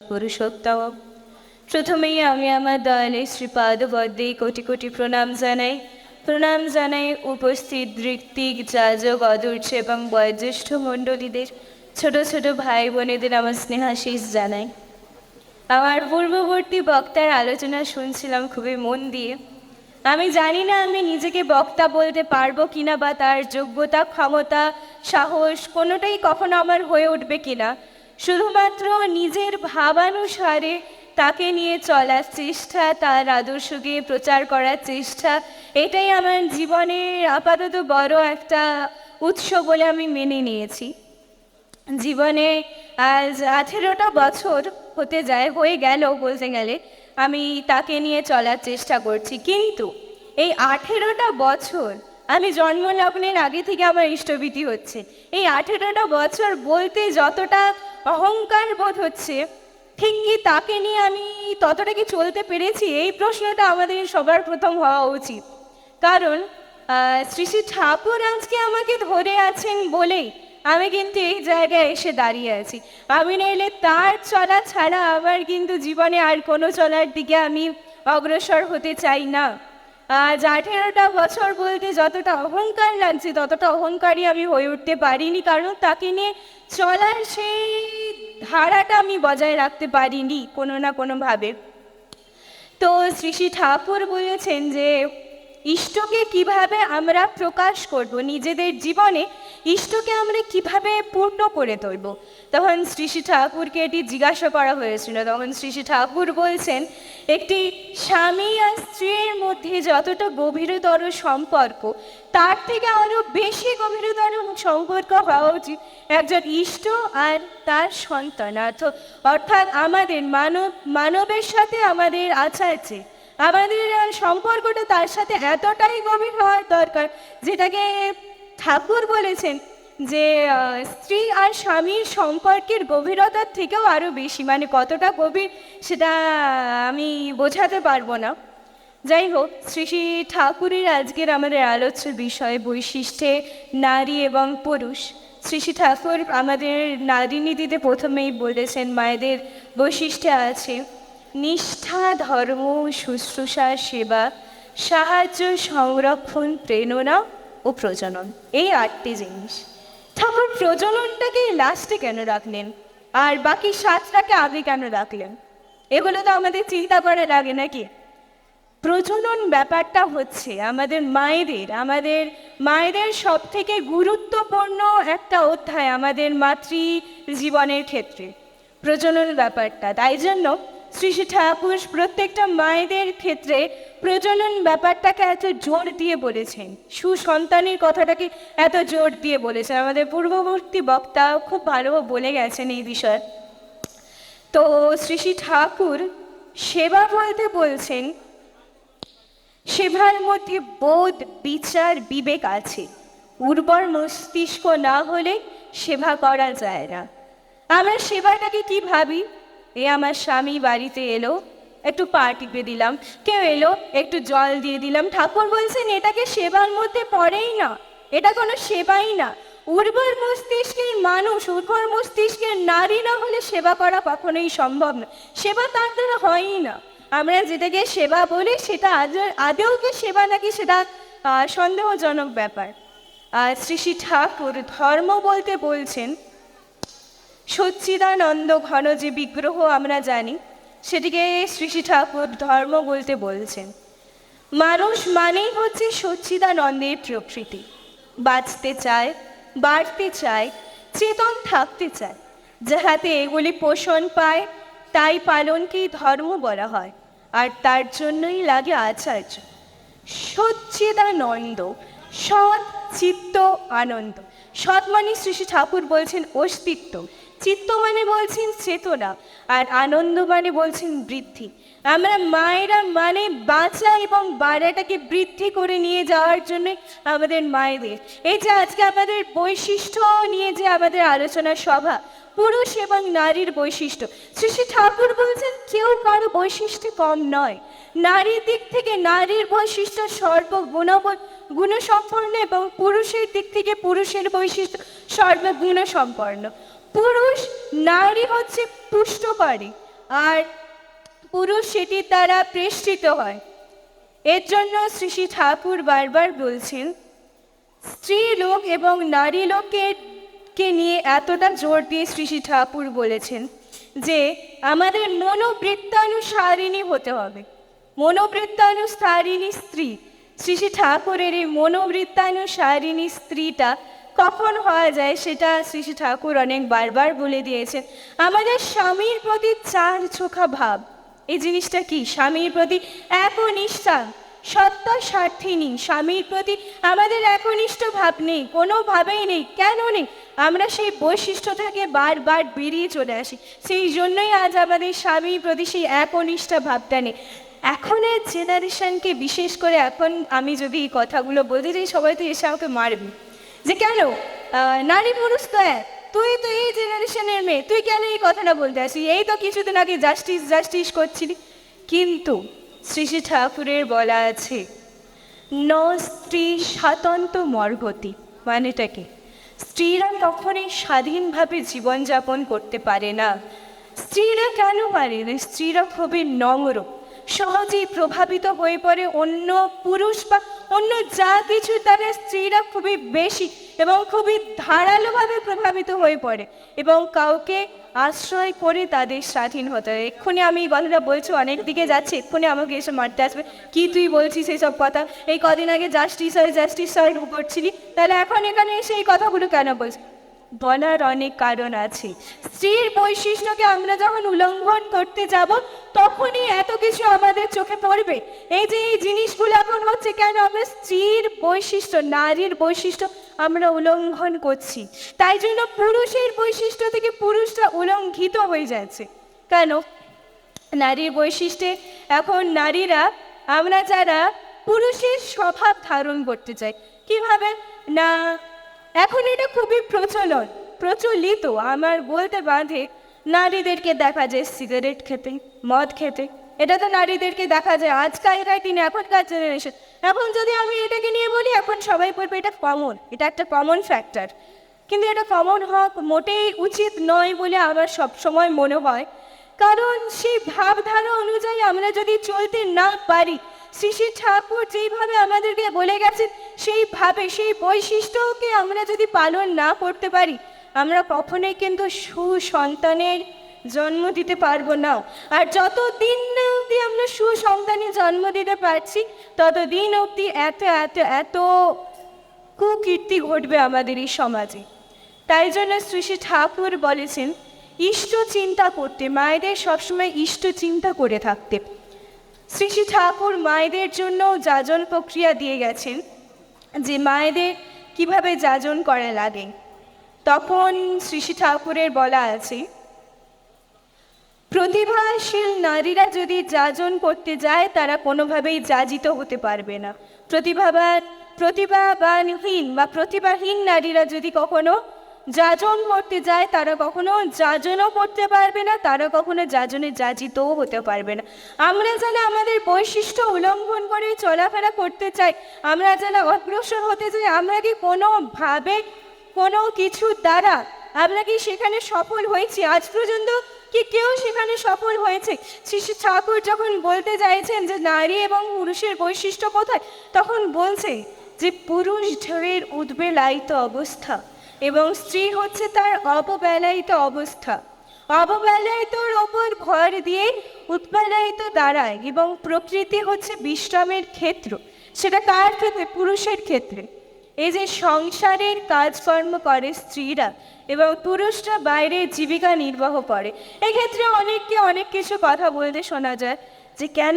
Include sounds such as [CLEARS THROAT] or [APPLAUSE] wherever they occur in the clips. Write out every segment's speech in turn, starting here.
পুরুষোত্তম। প্রথমেই আমি আমার দয়ালে শ্রীপাদ বদ্দে কোটি কোটি প্রণাম জানাই। প্রণাম জানাই উপস্থিত ঋত্বিক, যাজক অদূর্য এবং বয়োজ্যেষ্ঠ মণ্ডলীদের ছোট ছোট ভাই বোনেদের আমার স্নেহাশিস জানাই। আমার পূর্ববর্তী বক্তার আলোচনা শুনছিলাম খুবই মন দিয়ে। আমি জানি না আমি নিজেকে বক্তা বলতে পারব কিনা বা তার যোগ্যতা, ক্ষমতা, সাহস কোনোটাই কখনো আমার হয়ে উঠবে কিনা। শুধুমাত্র নিজের ভাবানুসারে তাকে নিয়ে চলার চেষ্টা, তার আদর্শকে প্রচার করার চেষ্টা, এটাই আমার জীবনের আপাতত বড় একটা উৎস বলে আমি মেনে নিয়েছি। জীবনে আজ আঠেরোটা বছর হতে যায়, হয়ে গেল বলতে গেলে, আমি তাকে নিয়ে চলার চেষ্টা করছি। কিন্তু এই আঠেরোটা বছর আমি জন্মলগ্নের আগে থেকে আমার ইষ্টভীতি হচ্ছে। এই আঠেরোটা বছর বলতে যতটা অহংকার বোধ হচ্ছে। ঠিক কি তাকে নিয়ে আমি ততটা কি চলতে পেরেছি? এই প্রশ্নটা আমাদের সবার প্রথম হওয়া উচিত। কারণ শ্রী শ্রী ঠাকুর আজকে আমাকে ধরে আছেন বলেই আমি কিন্তু এই জায়গায় এসে দাঁড়িয়ে আছি। আমি নইলে তার চলা ছাড়া আমার কিন্তু জীবনে আর কোনো চলার দিকে আমি অগ্রসর হতে চাই না। আজ আঠেরোটা বছর বলতে যতটা অহংকার লাগছে, ততটা অহংকারী আমি হয়ে উঠতে পারিনি, কারণ তাকে নিয়ে চলার সেই ধারাটা আমি বজায় রাখতে পারিনি কোনো না কোনোভাবে। তো শ্রী শ্রী ঠাকুর বলেছেন যে ইষ্টকে কীভাবে আমরা প্রকাশ করব, নিজেদের জীবনে ইষ্টকে আমরা কীভাবে পূর্ণ করে তুলব? তখন শ্রী শ্রী ঠাকুরকে এটি জিজ্ঞাসা করা হয়েছিল। তখন শ্রী শ্রী ঠাকুর বলছেন, একটি স্বামী আর স্ত্রীর মধ্যে যতটা গভীরতর সম্পর্ক, তার থেকে আরও বেশি গভীরতর সম্পর্ক হওয়া উচিত একজন ইষ্ট আর তার সন্তান। অর্থ- অর্থাৎ আমাদের মানব মানবের সাথে আমাদের আচার্যে আমাদের সম্পর্কটা তার সাথে এতটাই গভীর হওয়ার দরকার, যেটাকে ঠাকুর বলেছেন যে স্ত্রী আর স্বামীর সম্পর্কের গভীরতার থেকেও আরও বেশি। মানে কতটা গভীর সেটা আমি বোঝাতে পারব না। যাই হোক, শ্রী শ্রী ঠাকুরের আজকের আমাদের আলোচ্য বিষয় বৈশিষ্ট্যে নারী এবং পুরুষ। শ্রী শ্রী ঠাকুর আমাদের নারী নীতিতে প্রথমেই বলেছেন, মায়েদের বৈশিষ্ট্য আছে নিষ্ঠা ধর্ম, শুশ্রূষা, সেবা, সাহায্য, সংরক্ষণ, প্রেরণা ও প্রজনন। এই আটটি জিনিস। ঠাকুর প্রজননটাকে লাস্টে কেন রাখলেন? আর বাকি সাতটাকে আগে কেন রাখলেন? এগুলো তো আমাদের চিন্তা করা লাগে নাকি? প্রজনন ব্যাপারটা হচ্ছে আমাদের মায়েদের আমাদের মায়েদের সব থেকে গুরুত্বপূর্ণ একটা অধ্যায় আমাদের মাতৃ জীবনের ক্ষেত্রে। প্রজনন ব্যাপারটা। তাই জন্য শ্রী ঠাকুর প্রত্যেকটা মায়েদের ক্ষেত্রে প্রজনন ব্যাপারটাকে এত জোর দিয়ে বলেছেন। সুসন্তানের কথাটাকে এত জোর দিয়ে বলেছেন। আমাদের পূর্ববর্তী বক্তা খুব ভালো বলে গেছেন এই বিষয়ে। তো শ্রী ঠাকুর সেবা বলতে বলছেন, সেবার মধ্যে বোধ, বিচার, বিবেক আছে। উর্বর মস্তিষ্ক না হলে সেবা করা যায় না। আমরা সেবাটাকে কি ভাবি? এ আমার স্বামী বাড়িতে এলো, একটু পা টিপে দিলাম। কেউ এলো, একটু জল দিয়ে দিলাম। ঠাকুর বলছেন, এটাকে সেবার মধ্যে পড়েই না। এটা কোনো সেবাই না। উর্বর মস্তিষ্কের মানুষ, উর্বর মস্তিষ্কের নারী না হলে সেবা করা কখনোই সম্ভব না। সেবা তার দ্বারা হয়ই না। আমরা যেটাকে সেবা বলি, সেটা আজ- আদৌ কি সেবা নাকি সেটা সন্দেহজনক ব্যাপার। আর শ্রী শ্রী ঠাকুর ধর্ম বলতে বলছেন সচ্চিদানন্দ ঘন যে বিগ্রহ আমরা জানি। সেটিকে শ্রী শ্রী ঠাকুর ধর্ম বলতে বলছেন। মানুষ মানেই হচ্ছে সচ্চিদানন্দের প্রকৃতি। বাঁচতে চায়, বাড়তে চায়, চেতন থাকতে চায়। যাহাতে এগুলি পোষণ পায়, তাই পালনকেই ধর্ম বলা হয়। আর তার জন্যই লাগে আচার্য। সচ্চিদানন্দ, সৎ চিত্ত আনন্দ। সৎ মানে শ্রী ঠাকুর বলছেন অস্তিত্ব। চিত্ত মানে বলছেন চেতনা আর আনন্দ মানে বলছেন বৃদ্ধি। আমরা মায়েরা মানে বাঁচা এবং বাড়াটাকে বৃদ্ধি করে নিয়ে যাওয়ার জন্য আমাদের মায়েদের। এই যে আজকে আমাদের বৈশিষ্ট্য নিয়ে যে আমাদের আলোচনা সভা, পুরুষ এবং নারীর বৈশিষ্ট্য। শ্রী শ্রী ঠাকুর বলছেন, কেউ কারও বৈশিষ্ট্য কম নয়। নারীর দিক থেকে নারীর বৈশিষ্ট্য সর্ব সর্বগুণ গুণসম্পন্ন এবং পুরুষের দিক থেকে পুরুষের বৈশিষ্ট্য সর্বগুণ সম্পন্ন পুরুষ, নারী হচ্ছে পুষ্ট করে আর পুরুষ সেটির দ্বারা প্রেষ্ঠিত হয়। এর জন্য শ্রী ঠাকুর বারবার বলছেন, স্ত্রী লোক এবং নারী লোকের কে নিয়ে এতটা জোর দিয়ে শ্রী ঠাকুর বলেছেন যে আমাদের মনোবৃত্তানুসারিণী হতে হবে। মনোবৃত্তানুসারিণী স্ত্রী। শ্রী ঠাকুরের এই মনোবৃত্তানুসারিণী স্ত্রীটা কখন হওয়া যায় সেটা শ্রী ঠাকুর অনেক বারবার বলে দিয়েছেন। আমাদের স্বামীর প্রতি চার চোখা ভাব, এই জিনিসটা কি? স্বামীর প্রতি একনিষ্ঠা সত্তা স্বার্থিনী স্বামীর প্রতি আমাদের একনিষ্ঠ ভাব নেই, কোনোভাবেই নেই, কেন নেই? আমরা সেই বৈশিষ্ট্য থেকে বারবার বেরিয়ে চলে আসি। সেই জন্যই আজ আমাদের স্বামীর প্রতি সেই একনিষ্ঠা ভাবটা নেই। এখনের জেনারেশনকে বিশেষ করে এখন আমি যদি এই কথাগুলো বলতে চাই সবাই তো এসে আমাকে মারবি। যে কেন? নারী পুরুষ তো এক। তুই তো এই জেনারেশনের মেয়ে, তুই কেন এই কথাটা বলতে আসি এই তো কিছুদিন আগে জাস্টিস জাস্টিস করছিলি। কিন্তু শ্রী শ্রী ঠাকুরের বলা আছে ন স্ত্রী স্বাতন্ত্র মর্গতি। মানেটা কি? স্ত্রীরা কখনোই স্বাধীনভাবে জীবনযাপন করতে পারে না। স্ত্রীরা কেন পারে না? স্ত্রীরা খুবই নম্র, সহজেই প্রভাবিত হয়ে পড়ে অন্য পুরুষ বা অন্য যা কিছু তারা স্ত্রীরা খুবই বেশি এবং খুবই ধারালোভাবে প্রভাবিত হয়ে পড়ে এবং কাউকে আশ্রয় করে তাদের স্বাধীন হতে হয়। এক্ষুনি আমি কথাটা বলছি, অনেক দিকে যাচ্ছে, এক্ষুনি আমাকে এসে মারতে আসবে। কি তুই বলছিস এইসব কথা? এই কদিন আগে জাস্টিস হয় জাস্টিস হয় করছিলি, তাহলে এখন এখানে এসে এই কথাগুলো কেন বলছিস? বলার অনেক কারণ আছে। স্ত্রীর বৈশিষ্ট্যকে আমরা যখন উল্লঙ্ঘন করতে যাব, তখনই এত কিছু আমাদের চোখে পড়বে। এই যে এই জিনিসগুলো হচ্ছে কেন আমরা স্ত্রীর বৈশিষ্ট্য, নারীর বৈশিষ্ট্য আমরা উল্লঙ্ঘন করছি? তাই জন্য পুরুষের বৈশিষ্ট্য থেকে পুরুষরা উল্লঙ্ঘিত হয়ে যাচ্ছে। কেন? নারীর বৈশিষ্ট্যে এখন নারীরা, আমরা যারা পুরুষের স্বভাব ধারণ করতে চাই, কীভাবে? না, এখন এটা খুবই প্রচলন, প্রচলিত। আমার বলতে বাঁধে, নারীদেরকে দেখা যায় সিগারেট খেতে, মদ খেতে। এটা তো নারীদেরকে দেখা যায়। আজকালকার দিনে এখনকার জেনারেশন এখন যদি আমি এটাকে নিয়ে বলি, এখন সবাই বলবে এটা কমন এটা একটা কমন ফ্যাক্টর কিন্তু এটা কমন হওয়া মোটেই উচিত নয় বলে আমার সবসময় মনে হয়। কারণ সেই ভাবধারা অনুযায়ী আমরা যদি চলতে না পারি শ্রী শ্রী ঠাকুর যেইভাবে আমাদেরকে বলে গেছেন সেইভাবে সেই বৈশিষ্ট্যকে আমরা যদি পালন না করতে পারি, আমরা কখনোই কিন্তু সুসন্তানের জন্ম দিতে পারব না। আর যত দিন না অবধি আমরা সুসন্তানে জন্ম দিতে পারছি তত দিন অবধি এত এত এত কুকীর্তি ঘটবে আমাদের এই সমাজে। তাই জন্য শ্রী শ্রী ঠাকুর বলেছেন, ইষ্ট চিন্তা করতে, মায়েদের সবসময় ইষ্ট চিন্তা করে থাকতে। শ্রী শ্রী ঠাকুর মায়েদের জন্য যাজন প্রক্রিয়া দিয়ে গেছেন, যে মায়েদের কীভাবে যাজন করা লাগে। তখন শ্রী শ্রী ঠাকুরের বলা আছে প্রতিভাশীল নারীরা যদি যাজন করতে যায়, তারা কোনোভাবেই যাজিত হতে পারবে না। প্রতিভাবান, প্রতিভাবানহীন বা প্রতিভাহীন নারীরা যদি কখনো যাজন করতে যায়, তারা কখনো যাজনও করতে পারবে না, তারা কখনো যাজনে যাজিতও হতে পারবে না। আমরা যেন আমাদের বৈশিষ্ট্য উল্লঙ্ঘন করে চলাফেরা করতে চাই, আমরা যেন অগ্রসর হতে চাই, আমরা কি কোনোভাবে কোনো কিছু দ্বারা, আমরা কি সেখানে সফল হয়েছি? আজ পর্যন্ত কি কেউ সেখানে সফল হয়েছে? শিশু ঠাকুর যখন বলতে চাইছেন যে নারী এবং পুরুষের বৈশিষ্ট্য কোথায়, তখন বলছে যে পুরুষ ঢেউয়ের উদ্বেলায়িত অবস্থা এবং স্ত্রী হচ্ছে তার অববেলায়িত অবস্থা। অববেলায়িতর ওপর ভর দিয়ে উৎবেলায়িত দাঁড়ায় এবং প্রকৃতি হচ্ছে বিশ্রামের ক্ষেত্র। সেটা কার ক্ষেত্রে? পুরুষের ক্ষেত্রে। এই যে সংসারের কাজকর্ম করে স্ত্রীরা এবং পুরুষরা বাইরে জীবিকা নির্বাহ করে, এক্ষেত্রে অনেককে অনেক কিছু কথা বলতে শোনা যায় যে, কেন?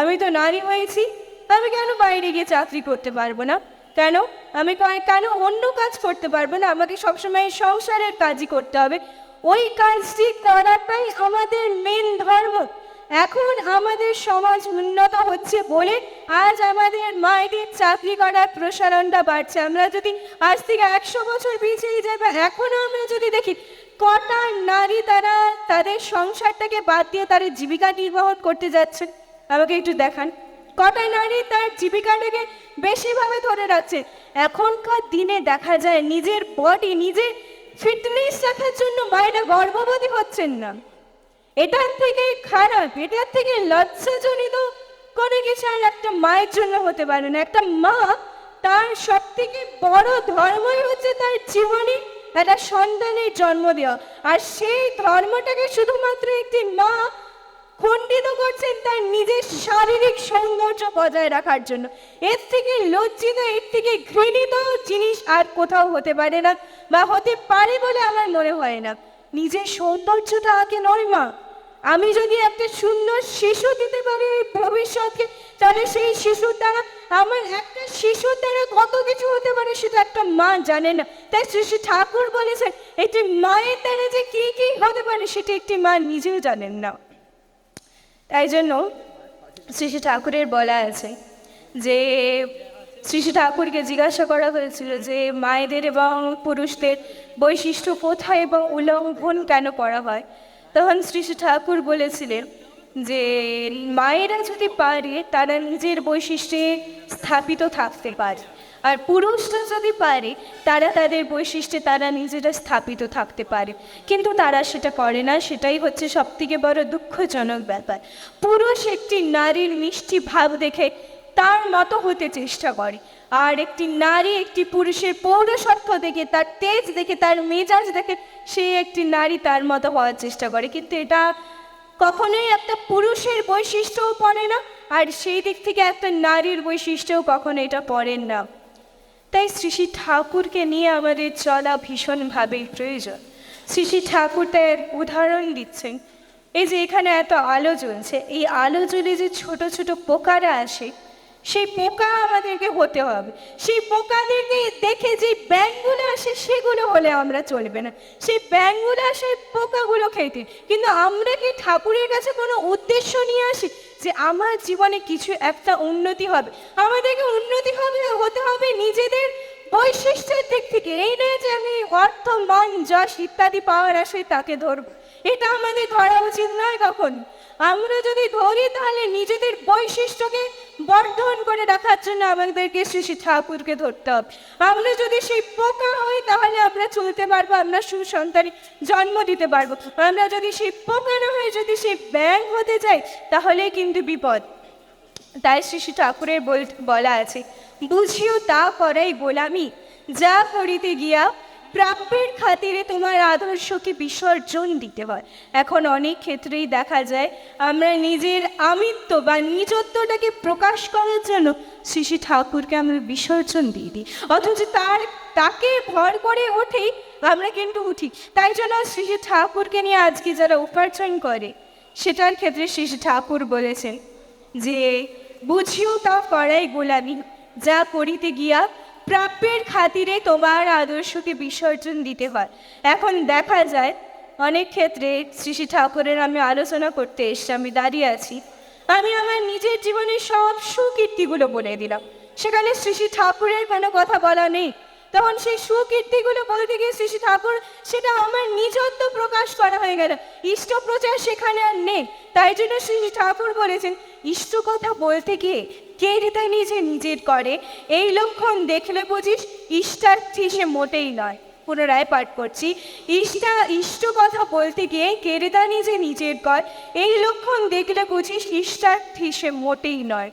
আমি তো নারী হয়েছি, আমি কেন বাইরে গিয়ে চাকরি করতে পারব না? কেন? আমি কেন অন্য কাজ করতে পারব না? আমাকে সবসময় সংসারের কাজই করতে হবে। ওই কাজটি করাটাই আমাদের মেন ধর্ম। এখন আমাদের সমাজ উন্নত হচ্ছে বলে আজ আমাদের মায়েদের চাকরি করার প্রসারণটা বাড়ছে। আমরা যদি আজ থেকে একশো বছর পিছিয়ে যাই বা এখনও আমরা যদি দেখি, কটা নারী তারা তাদের সংসারটাকে বাদ দিয়ে তাদের জীবিকা নির্বাহ করতে যাচ্ছে। আমাকে একটু দেখান, কটা নারী তার জীবিকাটাকে বেশিভাবে ধরে রাখছে? এখনকার দিনে দেখা যায় নিজের বডি নিজের ফিটনেস রাখার জন্য মায়েরা গর্ভবতী হচ্ছেন না। এটার থেকে খারাপ, এটার থেকে লজ্জাজনিত কোনো কিছু আর একটা মায়ের জন্য হতে পারে না। একটা মা তার সব থেকে বড় ধর্মই হচ্ছে তার জীবনে, একটা সন্তানের জন্ম দেওয়া। আর সেই ধর্মটাকে শুধুমাত্র একটি মা খণ্ডিত করছেন তার নিজের শারীরিক সৌন্দর্য বজায় রাখার জন্য। এর থেকে লজ্জিত, এর থেকে ঘৃণিত জিনিস আর কোথাও হতে পারে না, বা হতে পারে বলে আমার মনে হয় না। নিজের সৌন্দর্যটা আগে নয় মা। আমি যদি একটা সুন্দর শিশু দিতে পারি ভবিষ্যৎকে, তাহলে সেই শিশুর দ্বারা, আমার একটা শিশুর দ্বারা কত কিছু হতে পারে সেটা একটা মা জানে না। তাই শ্রী ঠাকুর বলেছেন একটি মায়ের দ্বারা যে কি কি হতে পারে, সেটা একটি মা নিজেও জানেন না। তাই জন্য শ্রী ঠাকুরের বলা আছে যে শ্রী শ্রী ঠাকুরকে জিজ্ঞাসা করা হয়েছিল যে, মায়েদের এবং পুরুষদের বৈশিষ্ট্য কোথায় এবং উল্লঙ্ঘন কেন করা হয়? তখন শ্রী শ্রী ঠাকুর বলেছিলেন যে, মায়েরা যদি পারে, তারা নিজের বৈশিষ্ট্যে স্থাপিত থাকতে পারে। আর পুরুষরা যদি পারে, তারা তাদের বৈশিষ্ট্যে তারা নিজেরা স্থাপিত থাকতে পারে। কিন্তু তারা সেটা করে না, সেটাই হচ্ছে সব থেকে বড় দুঃখজনক ব্যাপার। পুরুষ একটি নারীর মিষ্টি ভাব দেখে তার মতো হতে চেষ্টা করে। আর একটি নারী একটি পুরুষের পৌরসত্ব দেখে, তার তেজ দেখে, তার মেজাজ দেখে, সে একটি নারী তার মতো হওয়ার চেষ্টা করে। কিন্তু এটা কখনোই একটা পুরুষের বৈশিষ্ট্যও পড়ে না, আর সেই দিক থেকে একটা নারীর বৈশিষ্ট্যও কখনো এটা পড়েন না। তাই শ্রী শ্রী ঠাকুরকে নিয়ে আমাদের চলা ভীষণভাবে প্রয়োজন। শ্রী শ্রী ঠাকুর তার উদাহরণ দিচ্ছেন। এই যে এখানে এত আলো জ্বলছে, এই আলো জ্বলে যে ছোট ছোট পোকারা আসে সেই পোকা আমাদেরকে হতে হবে। সেই পোকাদেরকে দেখে যে ব্যাঙগুলো আসে, সেগুলো হলে আমরা চলবে না। সেই ব্যাঙগুলো আসে পোকাগুলো খেতে। কিন্তু আমরা কি ঠাকুরের কাছে কোনো উদ্দেশ্য নিয়ে আসি? যে আমার জীবনে কিছু একটা উন্নতি হবে। আমাদেরকে উন্নতি হবে, হতে হবে নিজেদের বৈশিষ্ট্যের দিক থেকে। এই নয় যে আমি অর্থ, মান, যশ ইত্যাদি পাওয়ার আসে তাকে ধরবো। এটা আমাদের ধরা উচিত নয় কখন। আমরা যদি ধরি তাহলে নিজেদের বৈশিষ্ট্যকে বর্ধন করে রাখার জন্য আমাদেরকে শ্রী শ্রী ঠাকুরকে ধরতে হবে। আমরা যদি সেই পোকা হই তাহলে আমরা চলতে পারব, আমরা সুসন্তানে জন্ম দিতে পারব। আমরা যদি সেই পোকা না হয়ে যদি সেই ব্যাং হতে যাই, তাহলে কিন্তু বিপদ। তাই শ্রী শ্রী ঠাকুরের বল- বলা আছে, বুঝিও তা করাই গোলামি। যা করিতে গিয়া প্রাপ্যের খাতিরে তোমার আদর্শকে বিসর্জন দিতে হয়। এখন অনেক ক্ষেত্রেই দেখা যায়, আমরা নিজের আমিত্ব বা নিজত্বটাকে প্রকাশ করার জন্য শ্রী শ্রী ঠাকুরকে আমরা বিসর্জন দিয়ে দিই। অথচ তার, তাকে ভর করে ওঠেই আমরা কিন্তু উঠি। তাই জন্য শ্রী শ্রী ঠাকুরকে নিয়ে আজকে যারা উপার্জন করে, সেটার ক্ষেত্রে শ্রী শ্রী ঠাকুর বলেছেন যে, বুঝিও তা করাই গোলামি, যা করিতে গিয়া প্রাপ্যের খাতিরে তোমার আদর্শকে বিসর্জন দিতে হয়। এখন দেখা যায়, অনেক ক্ষেত্রে শ্রী ঠাকুরের আমি আলোচনা করতে এসছি, আমি দাঁড়িয়ে আছি। আমি আমার নিজের জীবনের সব সুকীর্তিগুলো বলে দিলাম। সেখানে শ্রী ঠাকুরের কোনো কথা বলা নেই। তখন সেই সুকীর্তিগুলো বলতে গিয়ে শ্রী ঠাকুর, সেটা আমার নিজত্ব প্রকাশ করা হয়ে গেল। ইষ্ট প্রচার সেখানে আর নেই। তাই জন্য শ্রী শ্রী ঠাকুর বলেছেন, ইষ্ট কথা বলতে গিয়ে কে নিজে নিজের করে। এই লক্ষণ দেখলে বুঝিস ইষ্টার্থী সে মোটেই নয়। পুনরায় পাঠ করছি। ইষ্টা, ইষ্ট কথা বলতে গিয়ে কেরেতা নিজে নিজের কর। এই লক্ষণ দেখলে বুঝিস ইষ্টার্থী সে মোটেই নয়।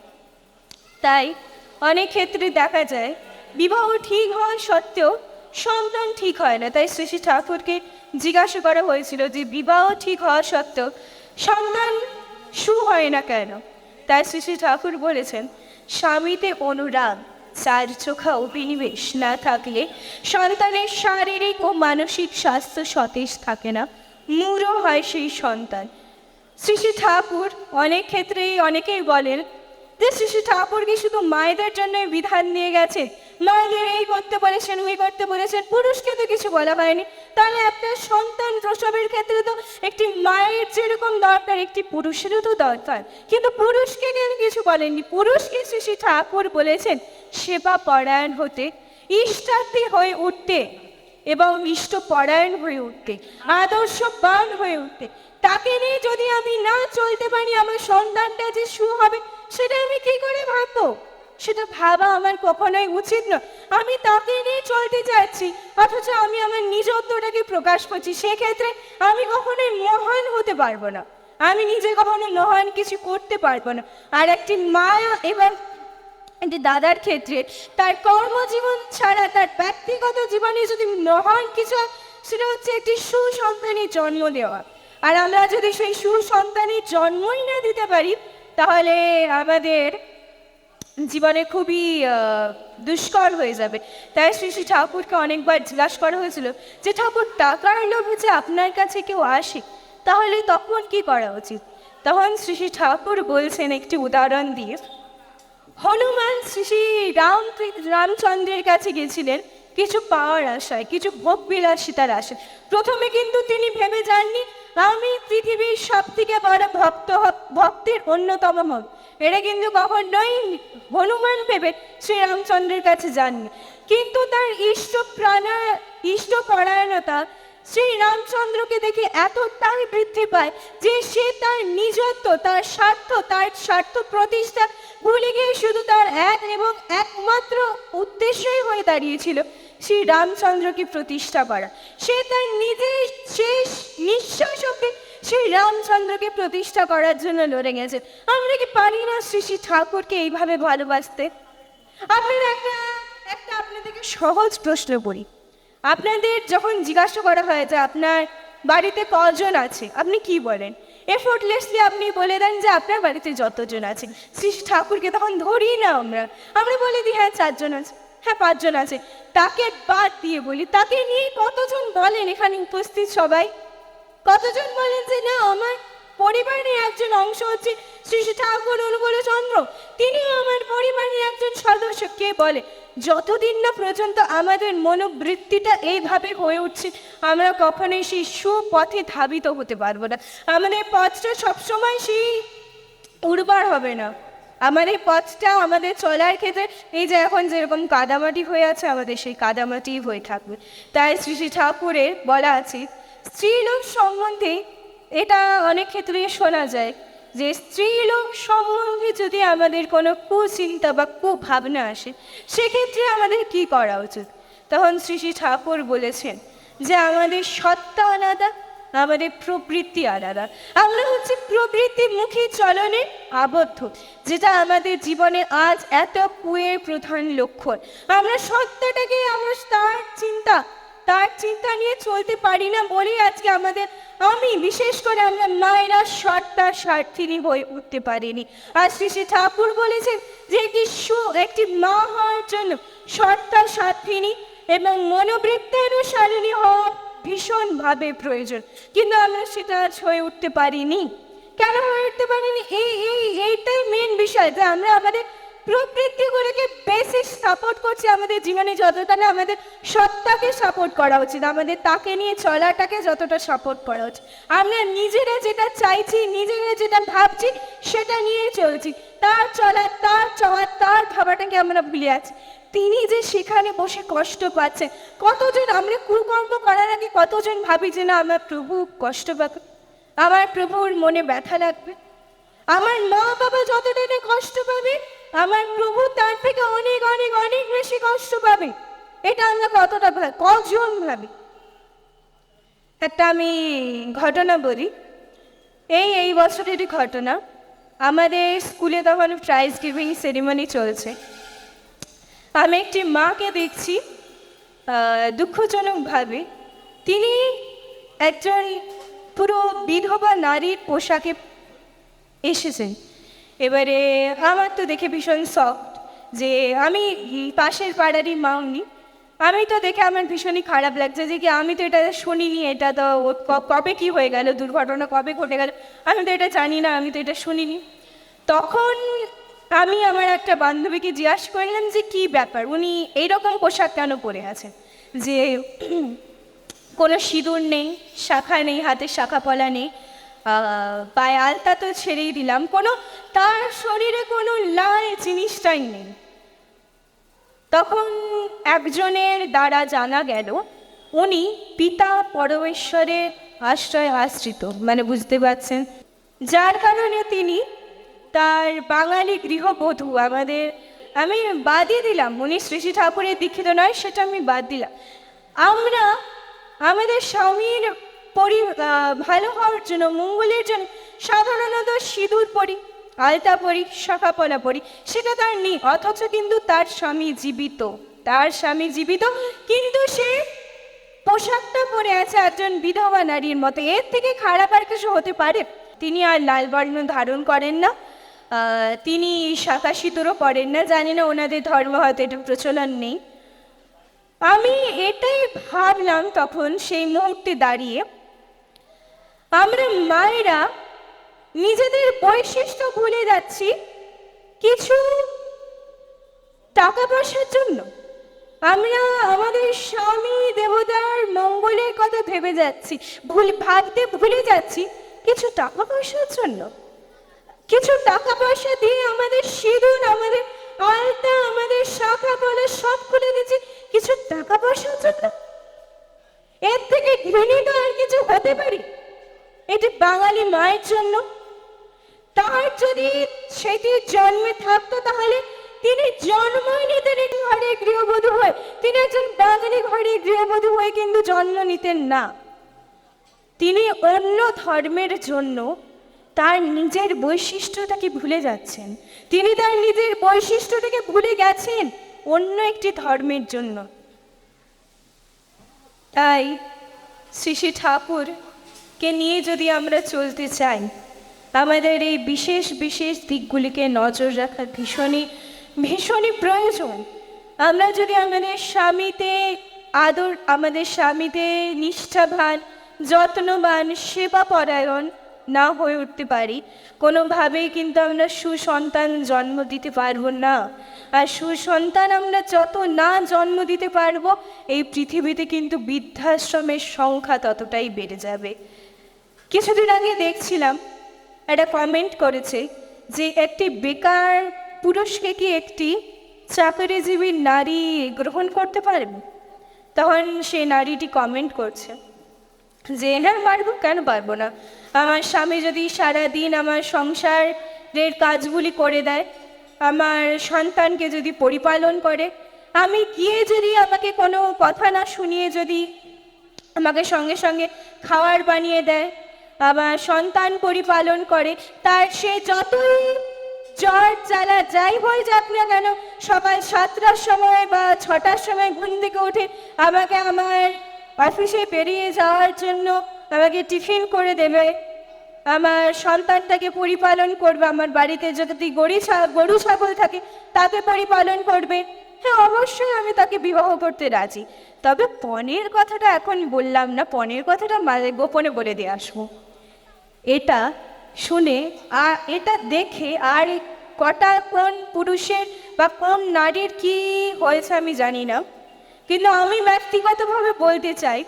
তাই অনেক ক্ষেত্রে দেখা যায়, বিবাহ ঠিক হওয়া সত্ত্বেও সন্তান ঠিক হয় না। তাই শ্রী ঠাকুরকে জিজ্ঞাসা করা হয়েছিল যে, বিবাহ ঠিক হওয়া সত্ত্বেও সন্তান সু হয় না কেন? তাই শ্রী শ্রী ঠাকুর বলেছেন, স্বামীতে অনুরাগ, চার চোখা অভিনিবেশ না থাকলে সন্তানের শারীরিক ও মানসিক স্বাস্থ্য সতেজ থাকে না। মূঢ় হয় সেই সন্তান। শ্রী শ্রী ঠাকুর অনেক ক্ষেত্রেই অনেকেই বলেন যে শ্রী শ্রী ঠাকুর কি শুধু মায়েদের জন্য বিধান নিয়ে গেছে মায়েদের এই করতে বলেছেন ওই করতে বলেছেন পুরুষকে তো কিছু বলা হয়নি তাহলে আপনার সন্তান প্রসবের ক্ষেত্রে তো একটি মায়ের যেরকম দরকার একটি পুরুষেরও তো দরকার কিন্তু পুরুষকে কেন কিছু বলেননি পুরুষকে শ্রী ঠাকুর বলেছেন সেবা পরায়ণ হতে ইষ্টার্থী হয়ে উঠতে এবং ইষ্টপরায়ণ হয়ে উঠতে আদর্শ আদর্শবান হয়ে উঠতে তাকে নিয়ে যদি আমি না চলতে পারি আমার সন্তানটা যে সু হবে সেটা আমি কি করে ভাববো? সেটা ভাবা আমার কখনোই উচিত নয়। আমি তাকে নিয়ে চলতে চাচ্ছি অথচ আমি আমার নিজত্বটাকে প্রকাশ করছি। সেক্ষেত্রে আমি কখনোই মহান হতে পারব না। আমি নিজে কখনো মহান কিছু করতে পারব না। আর একটি মায়া এবং একটি দাদার ক্ষেত্রে তার কর্মজীবন ছাড়া তার ব্যক্তিগত জীবনে যদি মহান কিছু সেটা হচ্ছে একটি সুসন্তানের জন্ম দেওয়া। আর আমরা যদি সেই সুসন্তানের জন্মই না দিতে পারি তাহলে আমাদের জীবনে খুবই দুষ্কর হয়ে যাবে। তাই শ্রী শ্রী ঠাকুরকে অনেকবার জিজ্ঞাসা করা হয়েছিল যে, ঠাকুর, টাকার লোভে যে আপনার কাছে কেউ আসে, তাহলে তখন কি করা উচিত? তখন শ্রী শ্রী ঠাকুর বলছেন একটি উদাহরণ দিয়ে, হনুমান শ্রী শ্রী রাম, রামচন্দ্রের কাছে গেছিলেন, কিছু পাওয়ার আশায়, কিছু ভোগ বিলাসিতার আশায়। প্রথমে কিন্তু তিনি ভেবে যাননি আমি পৃথিবীর সব থেকে বড় ভক্ত ভক্তের অন্যতম হব। এটা কিন্তু কখনোই হনুমান ভেবে শ্রীরামচন্দ্রের কাছে যাননি। কিন্তু তার ইষ্ট প্রাণা, ইষ্ট পরায়ণতা শ্রী রামচন্দ্রকে দেখে এতটাই বৃদ্ধি পায় যে সে তার নিজত্ব, তার স্বার্থ তার স্বার্থ প্রতিষ্ঠা ভুলে গিয়ে শুধু তার এক এবং একমাত্র উদ্দেশ্যই হয়ে দাঁড়িয়েছিল। শ্রী রামচন্দ্রকে প্রতিষ্ঠা করা। সে তার নিজের শেষ নিঃশ্বাস অব্দি শ্রী রামচন্দ্রকে প্রতিষ্ঠা করার জন্য লড়ে গেছে আমরা কি পারি না শ্রী শ্রী ঠাকুরকে এইভাবে ভালোবাসতে? আপনার একটা একটা আপনাদেরকে সহজ প্রশ্ন করি। আপনাদের যখন জিজ্ঞাসা করা হয় যে আপনার বাড়িতে কজন আছে, আপনি কি বলেন? এফোর্টলেসলি আপনি বলে দেন যে আপনার বাড়িতে যতজন আছে শ্রী শ্রী ঠাকুরকে তখন ধরি না আমরা। আমরা বলে দিই হ্যাঁ চারজন আছে। হ্যাঁ পাঁচজন আছে। তাকে বাদ দিয়ে বলি, তাকে নিয়ে কতজন বলেন এখানে উপস্থিত সবাই? কতজন বলেন যে, না, আমার পরিবারের একজন অংশ হচ্ছে শ্রী ঠাকুর অনুকূল চন্দ্র। তিনিও আমার পরিবারের একজন সদস্য। কে বলে? যতদিন না পর্যন্ত আমাদের মনোবৃত্তিটা এইভাবে হয়ে উঠছে, আমরা কখনোই সেই সুপথে ধাবিত হতে পারব না। আমাদের পথটা সবসময় সেই উর্বর হবে না। এই পথটা আমাদের চলার ক্ষেত্রে, এই যে এখন যেরকম কাদামাটি হয়ে আছে, আমাদের সেই কাদামাটি হয়ে থাকবে। তাই শ্রী শ্রী ঠাকুরের বলা আছে, স্ত্রীলোক সম্বন্ধে এটা অনেক ক্ষেত্রে শোনা যায় যে, স্ত্রীলোক সম্বন্ধে যদি আমাদের কোনো কুচিন্তা বা কুভাবনা আসে, সেক্ষেত্রে আমাদের কি করা উচিত? তখন শ্রী শ্রী ঠাকুর বলেছেন যে, আমাদের সত্তা আলাদা আমাদের প্রবৃত্তি আলাদা। আমরা হচ্ছে প্রবৃত্তিমুখী চলনে আবদ্ধ, যেটা আমাদের জীবনে আজ এত কুয়ের প্রধান লক্ষণ। আমরা সত্তাটাকে আমরা তার চিন্তা তার চিন্তা নিয়ে চলতে পারি না বলেই আজকে আমাদের, আমি বিশেষ করে আমরা মায়েরা সত্তা স্বার্থিনী হয়ে উঠতে পারিনি। আর শ্রী শ্রী ঠাকুর বলেছেন যে একটি সু, একটি মা হওয়ার জন্য সত্তা স্বার্থিনী এবং মনোবৃত্তানুসারিণী হওয়া ভীষণভাবে প্রয়োজন। কিন্তু আমরা সেটা আজ হয়ে উঠতে পারিনি। কেন হয়ে উঠতে পারিনি? এই এই, এইটাই মেন বিষয় যে আমরা আমাদের প্রবৃত্তিগুলোকে বেশি সাপোর্ট করছি আমাদের জীবনে যতটা না আমাদের সত্তাকে সাপোর্ট করা উচিত, আমাদের তাকে নিয়ে চলাটাকে যতটা সাপোর্ট করা উচিত। আমরা নিজেরা যেটা চাইছি, নিজেরা যেটা ভাবছি, সেটা নিয়ে চলছি। তার চলা তার চলা তার ভাবাটাকে আমরা ভুলে আছি। তিনি যে সেখানে বসে কষ্ট পাচ্ছেন, কতজন আমরা কুকর্ম করার আগে কতজন ভাবি যে না, আমার প্রভু কষ্ট পাবে আমার প্রভুর মনে ব্যথা লাগবে। আমার মা বাবা যতটা কষ্ট পাবে, আমার প্রভু তার থেকে অনেক অনেক অনেক বেশি কষ্ট পাবে। এটা আমরা কতটা ভাবি কজন ভাবি? একটা আমি ঘটনা বলি। এই এই বছরেরই ঘটনা। আমাদের স্কুলে তখন প্রাইজ গিভিং সেরিমনি চলছে। আমি একটি মাকে দেখছি দুঃখজনকভাবে। তিনি একজন পুরো বিধবা নারীর পোশাকে এসেছেন। এবারে আমার তো দেখে ভীষণ সফট যে আমি পাশের পাড়ারই মা উনি আমি তো দেখে আমার ভীষণই খারাপ লাগছে যে কি আমি তো এটা শুনিনি, এটা তো কবে কি হয়ে গেল, দুর্ঘটনা কবে ঘটে গেল, আমি তো এটা জানি না, আমি তো এটা শুনিনি। তখন আমি আমার একটা বান্ধবীকে জিজ্ঞাসা করলাম যে কি ব্যাপার? উনি এইরকম পোশাক কেন পরে আছেন? যে [CLEARS THROAT] কোনো সিঁদুর নেই, শাখা নেই, হাতে শাখা পলা নেই পায়ে আলতা তো ছেড়েই দিলাম, কোনো, তার শরীরে কোনো লাল জিনিসটাই নেই। তখন একজনের দ্বারা জানা গেল, উনি পিতা পরমেশ্বরের আশ্রয় আশ্রিত মানে বুঝতে পারছেন? যার কারণে তিনি তার বাঙালি গৃহবধূ আমাদের, আমি বাদই দিলাম। উনি শ্রী শ্রী ঠাকুরের দীক্ষিত নয়, সেটা আমি বাদ দিলাম। আমরা আমাদের স্বামীর পরি ভালো হওয়ার জন্য, মঙ্গলের জন্য সাধারণত সিঁদুর পরি, আলতা পরি শাখাপলা পরি, সেটা তার নেই। অথচ কিন্তু তার স্বামী জীবিত, তার স্বামী জীবিত, কিন্তু সে পোশাকটা পরে আছে একজন বিধবা নারীর মতো। এর থেকে খারাপ আর কিছু হতে পারে? তিনি আর লাল বর্ণ ধারণ করেন না। তিনি শাখা সিঁদুরও পরেন না, জানি না ওনাদের ধর্ম হয়তো এটা প্রচলন নেই। আমি এটাই ভাবলাম তখন সেই মুহূর্তে দাঁড়িয়ে, আমরা মায়েরা নিজেদের বৈশিষ্ট্য ভুলে যাচ্ছি কিছু টাকা পয়সার জন্য। আমরা আমাদের স্বামী দেবতার মঙ্গলের কথা ভেবে যাচ্ছি, ভুল ভাবতে ভুলে যাচ্ছি কিছু টাকা পয়সার জন্য। কিছু টাকা পয়সা দিয়ে আমাদের সিঁদুর, আমাদের আলতা, আমাদের শাখা বলে সব খুলে দিচ্ছি কিছু টাকা পয়সার জন্য এর থেকে ঘৃণিত আর কিছু হতে পারি? এটি বাঙালি মায়ের জন্য। তার যদি সেটি জন্মে থাকতো তাহলে তিনি জন্মই নিতেন এই ঘরে গৃহবধূ হয়ে। তিনি একজন বাঙালি ঘরে গৃহবধূ হয়ে কিন্তু জন্ম নিতেন না। তিনি অন্য ধর্মের জন্য তার নিজের বৈশিষ্ট্যটাকে ভুলে যাচ্ছেন। তিনি তার নিজের বৈশিষ্ট্যটাকে ভুলে গেছেন অন্য একটি ধর্মের জন্য। তাই শ্রী শ্রী ঠাকুরকে নিয়ে যদি আমরা চলতে চাই, আমাদের এই বিশেষ বিশেষ দিকগুলিকে নজর রাখা ভীষণই ভীষণই প্রয়োজন। আমরা যদি আমাদের স্বামীতে আদর, আমাদের স্বামীতে নিষ্ঠাবান, যত্নবান সেবা পরায়ণ না হয়ে উঠতে পারি। কোনোভাবেই কিন্তু আমরা সুসন্তান জন্ম দিতে পারব না। আর সুসন্তান আমরা যত না জন্ম দিতে পারব, এই পৃথিবীতে কিন্তু বৃদ্ধাশ্রমের সংখ্যা ততটাই বেড়ে যাবে। কিছুদিন আগে দেখছিলাম, একটা কমেন্ট করেছে যে একটি বেকার পুরুষকে কি একটি চাকরিজীবী নারী গ্রহণ করতে পারবে? তখন সেই নারীটি কমেন্ট করছে। যে হ্যাঁ পারব, কেন পারব না? আমার স্বামী যদি সারা দিন আমার সংসারের কাজগুলি করে দেয়, আমার সন্তানকে যদি পরিপালন করে, আমি গিয়ে যদি আমাকে কোনো কথা না শুনিয়ে যদি আমাকে সঙ্গে সঙ্গে খাওয়ার বানিয়ে দেয়, আমার সন্তান পরিপালন করে, তার সে যতই জ্বর, জ্বালা যাই হয়ে যাক না কেন, সকাল সাতটার সময় বা ছটার সময় ঘুম থেকে উঠে আমাকে আমার অফিসে বেরিয়ে যাওয়ার জন্য আমাকে টিফিন করে দেবে। আমার সন্তানটাকে পরিপালন করবে, আমার বাড়িতে যদি গরু গরু ছাগল থাকে, তাকে পরিপালন করবে। হ্যাঁ অবশ্যই আমি তাকে বিবাহ করতে রাজি। তবে পনেরো কথাটা এখন বললাম না, পনেরো কথাটা গোপনে বলে দিয়ে আসব। এটা শুনে আর এটা দেখে আর কটা কোন পুরুষের বা কোন নারীর কি হয়েছে আমি জানি না। কিন্তু আমি ব্যক্তিগতভাবে বলতে চাই,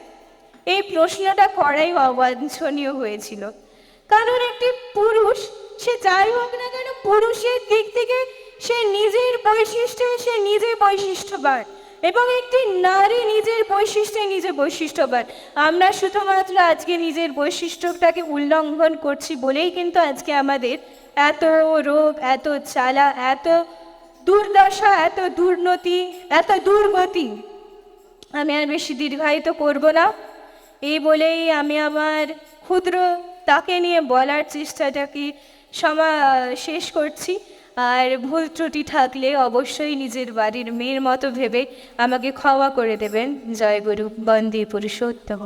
এই প্রশ্নটা করাই অবাঞ্ছনীয় হয়েছিল। কারণ একটি পুরুষ, সে যাই হোক না কেন, পুরুষের দিক থেকে সে নিজের বৈশিষ্ট্যে সে নিজে বৈশিষ্ট্যবান এবং একটি নারী নিজের বৈশিষ্ট্যে নিজে বৈশিষ্ট্যবান। আমরা শুধুমাত্র আজকে নিজের বৈশিষ্ট্যটাকে উল্লঙ্ঘন করছি বলেই কিন্তু আজকে আমাদের এত রোগ, এত চালা এত দুর্দশা, এত দুর্নতি, এত দুর্গতি আমি আর বেশি দীর্ঘায়িত করব না। এই বলেই আমি আমার ক্ষুদ্র তাকে নিয়ে বলার চেষ্টাটাকে সমা, শেষ করছি। আর ভুল ত্রুটি থাকলে অবশ্যই নিজের বাড়ির মেয়ের মতো ভেবে আমাকে ক্ষমা করে দেবেন। জয় গুরু বন্দে পুরুষোত্তম।